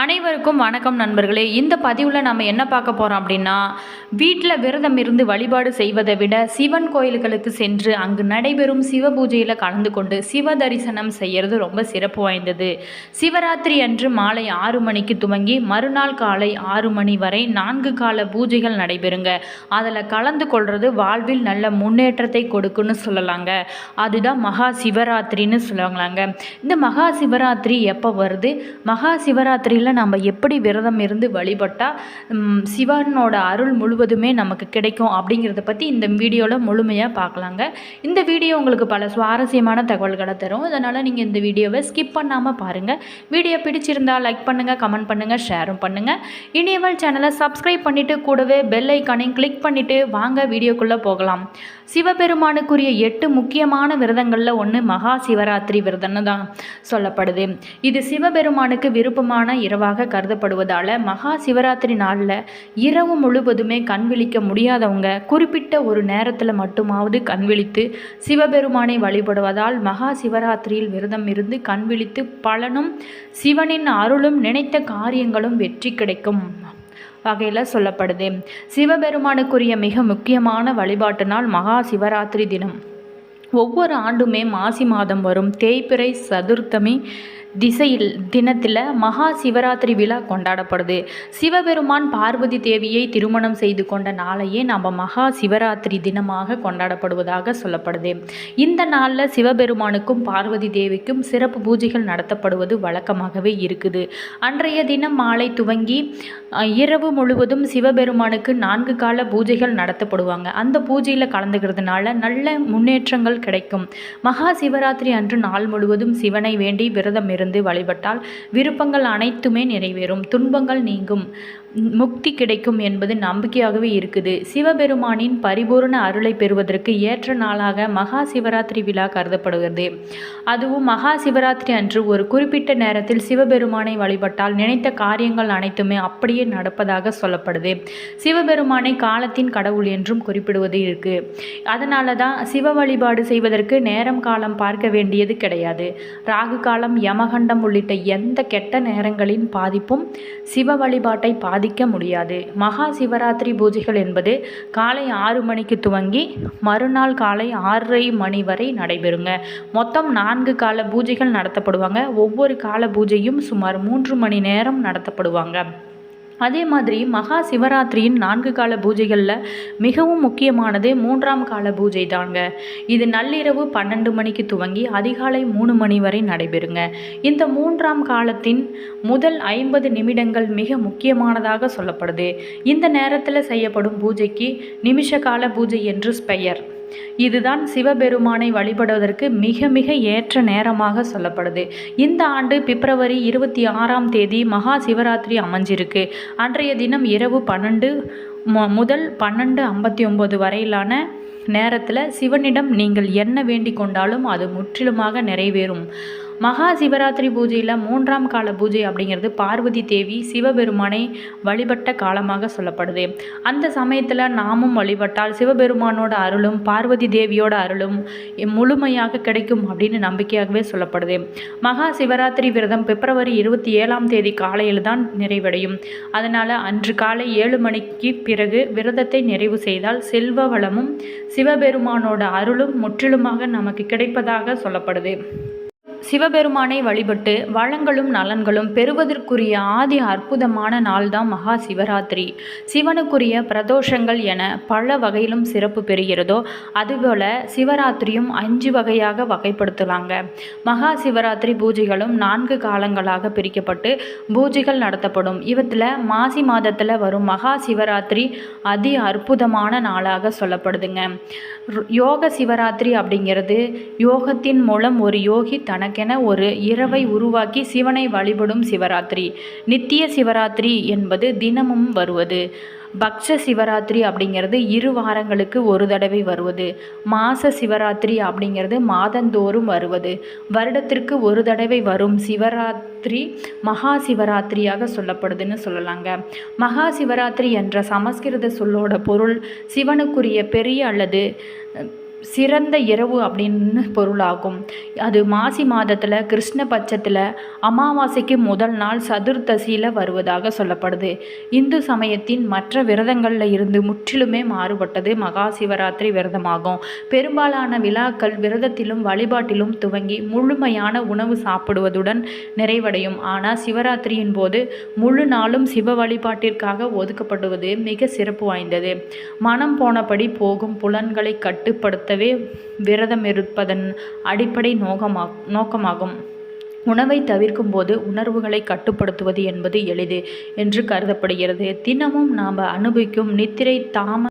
அனைவருக்கும் வணக்கம் நண்பர்களே. இந்த பதிவில் நம்ம என்ன பார்க்க போகிறோம் அப்படின்னா வீட்டில் விரதம் இருந்து வழிபாடு செய்வதை விட சிவன் கோயில்களுக்கு சென்று அங்கு நடைபெறும் சிவ பூஜையில் கலந்து கொண்டு சிவ தரிசனம் செய்கிறது ரொம்ப சிறப்பு வாய்ந்தது. சிவராத்திரி அன்று மாலை ஆறு மணிக்கு துவங்கி மறுநாள் காலை ஆறு மணி வரை நான்கு கால பூஜைகள் நடைபெறுங்க. அதில் கலந்து கொள்வது வாழ்வில் நல்ல முன்னேற்றத்தை கொடுக்குன்னு சொல்லலாங்க. அதுதான் மகா சிவராத்திரின்னு சொல்லுவாங்களாங்க. இந்த மகா சிவராத்திரி எப்போ வருது? மகா சிவராத்திரியில் நம்ம எப்படி விரதம் இருந்து வழிபட்டால் சிவனோட அருள் முழுவதுமே நமக்கு கிடைக்கும் அப்படிங்கிறத பற்றி இந்த வீடியோவில் முழுமையாக பார்க்கலாங்க இந்த வீடியோ உங்களுக்கு பல சுவாரஸ்யமான தகவல்களை தரும். அதனால் நீங்கள் இந்த வீடியோவை ஸ்கிப் பண்ணாமல் பாருங்கள் வீடியோ பிடிச்சிருந்தால் லைக் பண்ணுங்கள் கமெண்ட் பண்ணுங்கள் ஷேரும் பண்ணுங்கள் இனியவள் சேனலை சப்ஸ்கிரைப் பண்ணிவிட்டு கூடவே பெல் ஐக்கானையும் கிளிக் பண்ணிவிட்டு வாங்க வீடியோக்குள்ளே போகலாம். சிவபெருமானுக்குரிய எட்டு முக்கியமான விரதங்களில் ஒன்று மகா சிவராத்திரி விரதம்னு தான் சொல்லப்படுது. இது சிவபெருமானுக்கு விருப்பமான இரவு இரவாக கருதப்படுவதால் மகா சிவராத்திரி நாளில் இரவு முழுவதுமே கண் விழிக்க முடியாதவங்க குறிப்பிட்ட ஒரு நேரத்தில் மட்டுமாவது கண் விழித்து சிவபெருமானை வழிபடுவதால் மகா சிவராத்திரியில் விரதம் இருந்து கண் விழித்து பலனும் சிவனின் அருளும் நினைத்த காரியங்களும் வெற்றி கிடைக்கும் வகையில் சொல்லப்படுது. சிவபெருமானுக்குரிய மிக முக்கியமான வழிபாட்டு நாள் மகா சிவராத்திரி தினம். ஒவ்வொரு ஆண்டுமே மாசி மாதம் வரும். தேய்பிறை சதுர்த்தமி திசையில் தினத்தில் மகா சிவராத்திரி விழா கொண்டாடப்படுது. சிவபெருமான் பார்வதி தேவியை திருமணம் செய்து கொண்ட நாளையே நம்ம மகா சிவராத்திரி தினமாக கொண்டாடப்படுவதாக சொல்லப்படுது. இந்த நாளில் சிவபெருமானுக்கும் பார்வதி தேவிக்கும் சிறப்பு பூஜைகள் நடத்தப்படுவது வழக்கமாகவே இருக்குது. அன்றைய தினம் மாலை துவங்கி இரவு முழுவதும் சிவபெருமானுக்கு நான்கு கால பூஜைகள் நடத்தப்படுவாங்க. அந்த பூஜையில் கலந்துக்கிறதுனால நல்ல முன்னேற்றங்கள் கிடைக்கும். மகா சிவராத்திரி அன்று நாள் முழுவதும் சிவனை வேண்டி விரதம் இருந்து வழிபட்டால் விருப்பங்கள் அனைத்துமே நிறைவேறும். துன்பங்கள் நீங்கும். முக்தி கிடைக்கும் என்பது நம்பிக்கையாகவே இருக்குது. சிவபெருமானின் பரிபூரண அருளை பெறுவதற்கு ஏற்ற நாளாக மகா சிவராத்திரி விழா கருதப்படுகிறது. அதுவும் மகா சிவராத்திரி அன்று ஒரு குறிப்பிட்ட நேரத்தில் சிவபெருமானை வழிபட்டால் நினைத்த காரியங்கள் அனைத்துமே அப்படியே நடப்பதாக சொல்லப்படுது. சிவபெருமானை காலத்தின் கடவுள் என்றும் குறிப்பிடுவது இருக்கு. அதனால தான் சிவ வழிபாடு செய்வதற்கு நேரம் காலம் பார்க்க வேண்டியது கிடையாது. ராகு காலம் யமகண்டம் உள்ளிட்ட எந்த கெட்ட நேரங்களின் பாதிப்பும் சிவ வழிபாட்டை பாதிக்க முடியாது. மகா சிவராத்திரி பூஜைகள் என்பது காலை ஆறு மணிக்கு துவங்கி மறுநாள் காலை ஆறரை மணி வரை நடைபெறுங்க. மொத்தம் நான்கு கால பூஜைகள் நடத்தப்படுவாங்க. ஒவ்வொரு கால பூஜையும் சுமார் மூன்று மணி நேரம் நடத்தப்படுவாங்க. அதே மாதிரி மகா சிவராத்திரியின் நான்கு கால பூஜைகளில் மிகவும் முக்கியமானது மூன்றாம் கால பூஜை தாங்க. இது நள்ளிரவு பன்னெண்டு மணிக்கு துவங்கி அதிகாலை மூணு மணி வரை நடைபெறுங்க. இந்த மூன்றாம் காலத்தின் முதல் ஐம்பது நிமிடங்கள் மிக முக்கியமானதாக சொல்லப்படுது. இந்த நேரத்தில் செய்யப்படும் பூஜைக்கு நிமிஷ கால பூஜை என்று பெயர். இதுதான் சிவபெருமானை வழிபடுவதற்கு மிக மிக ஏற்ற நேரமாக சொல்லப்படுது. இந்த ஆண்டு பிப்ரவரி இருபத்தி ஆறாம் தேதி மகா சிவராத்திரி அமைஞ்சிருக்கு. அன்றைய தினம் இரவு பன்னெண்டு முதல் பன்னெண்டு ஐம்பத்தி ஒம்பது வரையிலான நேரத்தில் சிவனிடம் நீங்கள் என்ன வேண்டிக் கொண்டாலும் அது முற்றிலுமாக நிறைவேறும். மகா சிவராத்திரி பூஜையில் மூன்றாம் கால பூஜை அப்படிங்கிறது பார்வதி தேவி சிவபெருமானை வழிபட்ட காலமாக சொல்லப்படுது. அந்த சமயத்தில் நாமும் வழிபட்டால் சிவபெருமானோட அருளும் பார்வதி தேவியோட அருளும் முழுமையாக கிடைக்கும் அப்படின்னு நம்பிக்கையாகவே சொல்லப்படுது. மகா சிவராத்திரி விரதம் பிப்ரவரி இருபத்தி ஏழாம் தேதி காலையில் தான் நிறைவடையும். அதனால் அன்று காலை ஏழு மணிக்கு பிறகு விரதத்தை நிறைவு செய்தால் செல்வ வளமும் சிவபெருமானோட அருளும் முற்றிலுமாக நமக்கு கிடைப்பதாக சொல்லப்படுது. சிவபெருமானை வழிபட்டு வளங்களும் நலன்களும் பெறுவதற்குரிய ஆதி அற்புதமான நாள்தான் மகா சிவராத்திரி. சிவனுக்குரிய பிரதோஷங்கள் என பல வகையிலும் சிறப்பு பெறுகிறதோ அதுபோல சிவராத்திரியும் அஞ்சு வகையாக வகைப்படுத்தலாங்க. மகா சிவராத்திரி பூஜைகளும் நான்கு காலங்களாக பிரிக்கப்பட்டு பூஜைகள் நடத்தப்படும். இவற்றில் மாசி மாதத்தில் வரும் மகா சிவராத்திரி அதி அற்புதமான நாளாக சொல்லப்படுதுங்க. யோக சிவராத்திரி அப்படிங்கிறது யோகத்தின் மூலம் ஒரு யோகி தனக்கென ஒரு இரவை உருவாக்கி சிவனை வழிபடும் சிவராத்திரி. நித்திய சிவராத்திரி என்பது தினமும் வருவது. பக்ஷ சிவராத்திரி அப்படிங்கிறது இரு வாரங்களுக்கு ஒரு தடவை வருவது. மாச சிவராத்திரி அப்படிங்கிறது மாதந்தோறும் வருவது. வருடத்திற்கு ஒரு தடவை வரும் சிவராத்திரி மகா சிவராத்திரியாக சொல்லப்படுதுன்னு சொல்லலாங்க. மகா சிவராத்திரி என்ற சமஸ்கிருத சொல்லோட பொருள் சிவனுக்குரிய பெரிய அல்லது சிறந்த இரவு அப்படின்னு பொருளாகும். அது மாசி மாதத்தில் கிருஷ்ண பட்சத்தில் அமாவாசைக்கு முதல் நாள் சதுர்தசியில் வருவதாக சொல்லப்படுது. இந்து சமயத்தின் மற்ற விரதங்களில் இருந்து முற்றிலுமே மாறுபட்டது மகா சிவராத்திரி விரதமாகும். பெரும்பாலான விழாக்கள் விரதத்திலும் வழிபாட்டிலும் துவங்கி முழுமையான உணவு சாப்பிடுவதுடன் நிறைவடையும். ஆனால் சிவராத்திரியின் போது முழு நாளும் சிவ வழிபாட்டிற்காக ஒதுக்கப்படுவது மிக சிறப்பு வாய்ந்தது. மனம் போனபடி போகும் புலன்களை கட்டுப்படுத்த நடத்தவே விரதம் இருப்பதன் அடிப்படை நோகமா நோக்கமாகும். உணவை தவிர்க்கும் போது உணர்வுகளை கட்டுப்படுத்துவது என்பது எளிது என்று கருதப்படுகிறது. தினமும் நாம் அனுபவிக்கும் நித்திரை தாம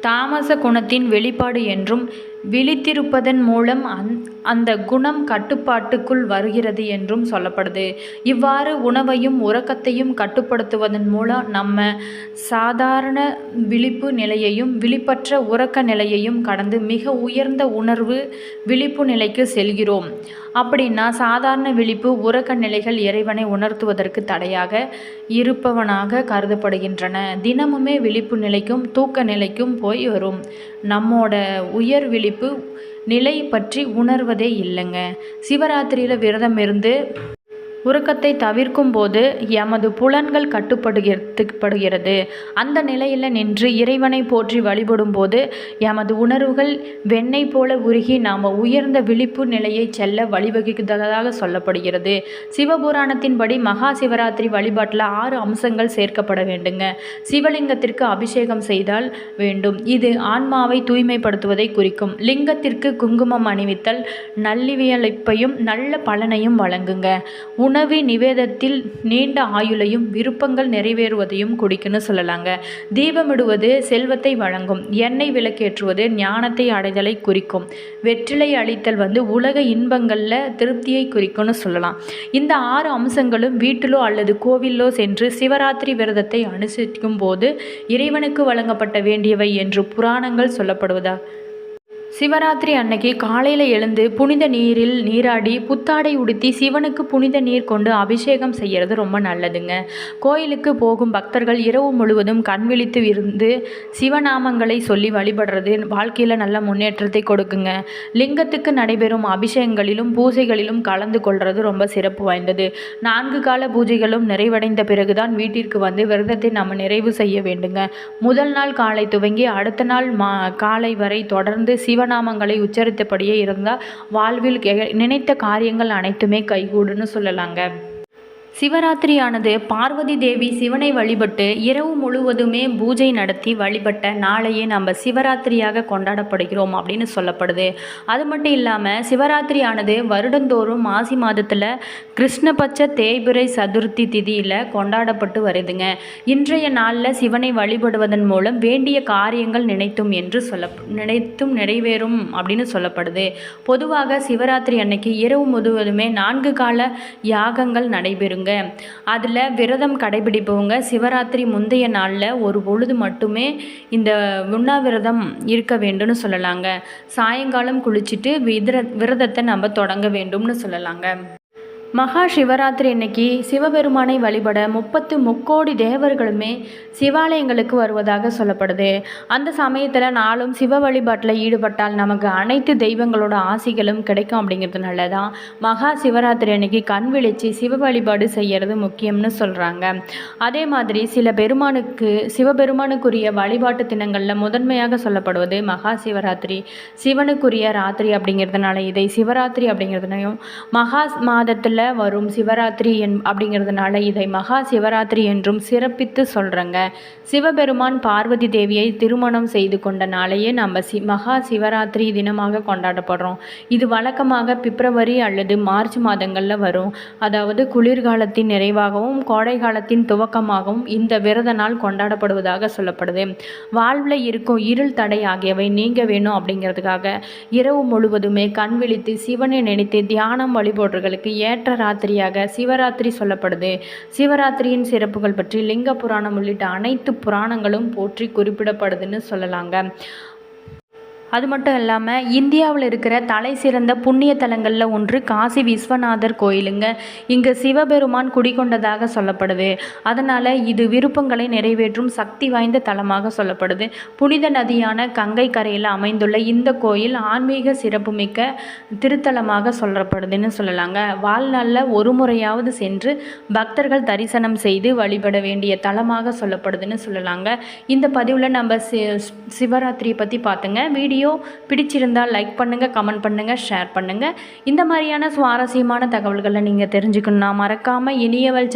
தாமச குணத்தின் வெளிப்பாடு என்றும் விழித்திருப்பதன் மூலம் அந் அந்த குணம் கட்டுப்பாட்டுக்குள் வருகிறது என்றும் சொல்லப்படுது. இவ்வாறு உணவையும் உறக்கத்தையும் கட்டுப்படுத்துவதன் மூலம் நம்ம சாதாரண விழிப்பு நிலையையும் விழிப்பற்ற உறக்க நிலையையும் கடந்து மிக உயர்ந்த உணர்வு விழிப்பு நிலைக்கு செல்கிறோம். அப்படின்னா சாதாரண விழிப்பு உறக்க நிலைகள் இறைவனை உணர்த்துவதற்கு தடையாக இருப்பவனாக கருதப்படுகின்றன. தினமுமே விழிப்பு நிலைக்கும் தூக்க நிலைக்கும் போய் வரும். நம்மோட உயர் விழிப்பு நிலை பற்றி உணர்வதே இல்லைங்க. சிவராத்திரியில் விரதம் இருந்து உறக்கத்தை தவிர்க்கும் போது எமது புலன்கள் கட்டுப்படுகிறது. அந்த நிலையில் நின்று இறைவனை போற்றி வழிபடும் போது எமது உணர்வுகள் வெண்ணெய் போல உருகி நாம் உயர்ந்த விழிப்பு நிலையை செல்ல வழிவகுத்ததாக சொல்லப்படுகிறது. சிவபுராணத்தின்படி மகா சிவராத்திரி வழிபாட்டில் ஆறு அம்சங்கள் சேர்க்கப்பட வேண்டுங்க. சிவலிங்கத்திற்கு அபிஷேகம் செய்தால் வேண்டும். இது ஆன்மாவை தூய்மைப்படுத்துவதை குறிக்கும். லிங்கத்திற்கு குங்குமம் அணிவித்தல் நல்லிவியலைப்பையும் நல்ல பலனையும் வழங்குங்க. உணவு நிவேதத்தில் நீண்ட ஆயுளையும் விருப்பங்கள் நிறைவேறுவதையும் குடிக்குன்னு சொல்லலாங்க. தீபமிடுவது செல்வத்தை வழங்கும். எண்ணெய் விளக்கேற்றுவது ஞானத்தை அடைதலை குறிக்கும். வெற்றிலை அளித்தல் வந்து உலக இன்பங்களில் திருப்தியை குறிக்கும்னு சொல்லலாம். இந்த ஆறு அம்சங்களும் வீட்டிலோ அல்லது கோவிலோ சென்று சிவராத்திரி விரதத்தை அனுசரிக்கும் போது இறைவனுக்கு வழங்கப்பட்ட வேண்டியவை என்று புராணங்கள் சொல்லப்படுவதா? சிவராத்திரி அன்னைக்கு காலையில் எழுந்து புனித நீரில் நீராடி புத்தாடை உடுத்தி சிவனுக்கு புனித நீர் கொண்டு அபிஷேகம் செய்கிறது ரொம்ப நல்லதுங்க. கோயிலுக்கு போகும் பக்தர்கள் இரவு முழுவதும் கண் விழித்து இருந்து சிவநாமங்களை சொல்லி வழிபடுறது வாழ்க்கையில் நல்ல முன்னேற்றத்தை கொடுக்குங்க. லிங்கத்துக்கு நடைபெறும் அபிஷேகங்களிலும் பூஜைகளிலும் கலந்து கொள்வது ரொம்ப சிறப்பு வாய்ந்தது. நான்கு கால பூஜைகளும் நிறைவடைந்த பிறகுதான் வீட்டிற்கு வந்து விரதத்தை நம்ம நிறைவு செய்ய வேண்டுங்க. முதல் நாள் காலை துவங்கி அடுத்த நாள் மா காலை வரை தொடர்ந்து சிவ சிவநாமங்களை உச்சரித்தபடியே இருந்தால் வாழ்வில் நினைத்த காரியங்கள் அனைத்துமே கைகூடுன்னு சொல்லலாங்க. சிவராத்திரியானது பார்வதி தேவி சிவனை வழிபட்டு இரவு முழுவதுமே பூஜை நடத்தி வழிபட்ட நாளையே நம்ம சிவராத்திரியாக கொண்டாடப்படுகிறோம் அப்படின்னு சொல்லப்படுது. அது மட்டும் இல்லாமல் சிவராத்திரியானது வருடந்தோறும் மாசி மாதத்தில் கிருஷ்ணபட்ச தேய்பிரை சதுர்த்தி திதியில் கொண்டாடப்பட்டு வருதுங்க. இன்றைய நாளில் சிவனை வழிபடுவதன் மூலம் வேண்டிய காரியங்கள் நினைத்தும் என்று சொல்ல நினைத்தும் நிறைவேறும் அப்படின்னு சொல்லப்படுது. பொதுவாக சிவராத்திரி அன்னைக்கு இரவு முழுவதுமே நான்கு கால யாகங்கள் நடைபெறுங்க. சொல்லுங்க அதில் விரதம் கடைபிடிப்பவங்க சிவராத்திரி முந்தைய நாளில் ஒரு பொழுது மட்டுமே இந்த உண்ணாவிரதம் இருக்க வேண்டும்னு சொல்லலாங்க. சாயங்காலம் குளிச்சுட்டு விதிர விரதத்தை நம்ம தொடங்க வேண்டும்னு சொல்லலாங்க. மகா சிவராத்திரி அன்னைக்கு சிவபெருமானை வழிபட முப்பத்து முக்கோடி தேவர்களுமே சிவாலயங்களுக்கு வருவதாக சொல்லப்படுது. அந்த சமயத்தில் நாளும் சிவ வழிபாட்டில் ஈடுபட்டால் நமக்கு அனைத்து தெய்வங்களோட ஆசிகளும் கிடைக்கும் அப்படிங்கிறதுனால தான் மகா சிவராத்திரி அன்னைக்கு கண் விழிச்சு சிவ வழிபாடு செய்கிறது முக்கியம்னு சொல்கிறாங்க அதே மாதிரி சில பெருமானுக்கு சிவபெருமானுக்குரிய வழிபாட்டு தினங்களில் முதன்மையாக சொல்லப்படுவது மகா சிவராத்திரி. சிவனுக்குரிய ராத்திரி அப்படிங்கிறதுனால இதை சிவராத்திரி அப்படிங்கிறதுனையும் மகா மாதத்தில் வரும் சிவராத்திரி என் அப்படிங்கிறதுனால இதை மகா சிவராத்திரி என்றும் சிறப்பித்து சொல்கிறேங்க சிவபெருமான் பார்வதி தேவியை திருமணம் செய்து கொண்ட நாளையே நம்ம சி மகா சிவராத்திரி தினமாக கொண்டாடப்படுறோம். இது வழக்கமாக பிப்ரவரி அல்லது மார்ச் மாதங்களில் வரும். அதாவது குளிர்காலத்தின் நிறைவாகவும் கோடை காலத்தின் துவக்கமாகவும் இந்த விரத நாள் கொண்டாடப்படுவதாக சொல்லப்படுது. வாழ்வில் இருக்கும் இருள் தடை ஆகியவை நீங்க வேணும் அப்படிங்கிறதுக்காக இரவு முழுவதுமே கண் விழித்து சிவனை நினைத்து தியானம் வழிபடுறர்களுக்கு ஏற்ற ராத்திரியாக சிவராத்திரி சொல்லப்படுது. சிவராத்திரியின் சிறப்புகள் பற்றி லிங்க புராணம் உள்ளிட்ட அனைத்து புராணங்களும் போற்றி குறிப்பிடப்படுதுன்னு சொல்லலாங்க. அது மட்டும் இல்லாமல் இந்தியாவில் இருக்கிற தலை சிறந்த புண்ணிய தலங்களில் ஒன்று காசி விஸ்வநாதர் கோயிலுங்க. இங்கே சிவபெருமான் குடிகொண்டதாக சொல்லப்படுது. அதனால் இது விருப்பங்களை நிறைவேற்றும் சக்தி வாய்ந்த தலமாக சொல்லப்படுது. புனித நதியான கங்கை கரையில் அமைந்துள்ள இந்த கோயில் ஆன்மீக சிறப்புமிக்க திருத்தலமாக சொல்லப்படுதுன்னு சொல்லலாங்க. வாழ்நாளில் ஒரு முறையாவது சென்று பக்தர்கள் தரிசனம் செய்து வழிபட வேண்டிய தலமாக சொல்லப்படுதுன்னு சொல்லலாங்க. இந்த பதிவில் நம்ம சி சிவராத்திரியை பற்றி பார்த்துங்க வீடியோ பிடிச்சிருந்தால் லைக் பண்ணுங்கள் கமெண்ட் பண்ணுங்கள் ஷேர் பண்ணுங்கள் இந்த மாதிரியான சுவாரஸ்யமான தகவல்களை நீங்கள் தெரிஞ்சுக்கணுன்னா மறக்காமல் இனியவள்